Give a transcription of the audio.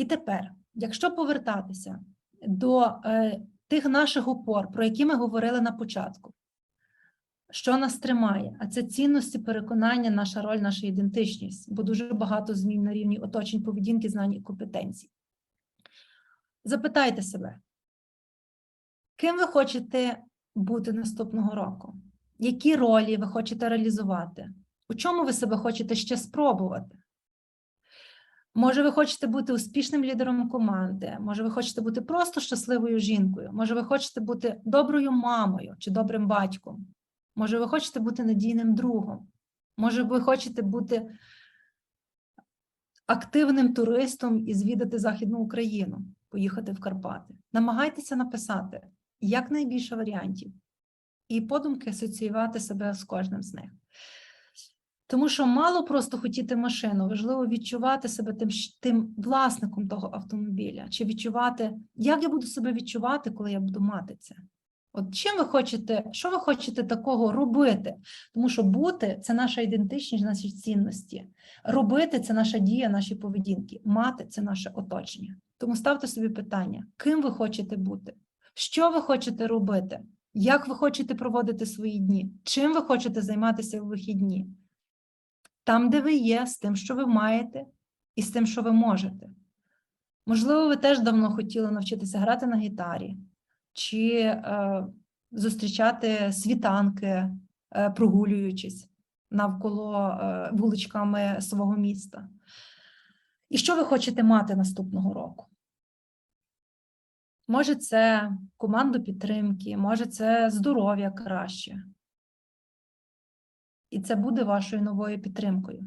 І тепер, якщо повертатися до е, тих наших опор, про які ми говорили на початку, що нас тримає? А це цінності, переконання, наша роль, наша ідентичність, бо дуже багато змін на рівні оточень, поведінки, знань і компетенцій. Запитайте себе, ким ви хочете бути наступного року? Які ролі ви хочете реалізувати? У чому ви себе хочете ще спробувати? Може, ви хочете бути успішним лідером команди, може, ви хочете бути просто щасливою жінкою, може, ви хочете бути доброю мамою чи добрим батьком, може, ви хочете бути надійним другом, може, ви хочете бути активним туристом і звідати Західну Україну, поїхати в Карпати. Намагайтеся написати якнайбільше варіантів і подумки асоціювати себе з кожним з них. Тому що мало просто хотіти машину, важливо відчувати себе тим, тим власником того автомобіля, чи відчувати, як я буду себе відчувати, коли я буду мати це. От чим ви хочете, що ви хочете такого робити? Тому що бути це наша ідентичність, наші цінності. Робити це наша дія, наші поведінки. Мати це наше оточення. Тому ставте собі питання: ким ви хочете бути? Що ви хочете робити? Як ви хочете проводити свої дні? Чим ви хочете займатися в вихідні? Там, де ви є, з тим, що ви маєте, і з тим, що ви можете. Можливо, ви теж давно хотіли навчитися грати на гітарі, чи е, зустрічати світанки, е, прогулюючись навколо е, вуличками свого міста. І що ви хочете мати наступного року? Може, це команду підтримки, може, це здоров'я краще. І це буде вашою новою підтримкою.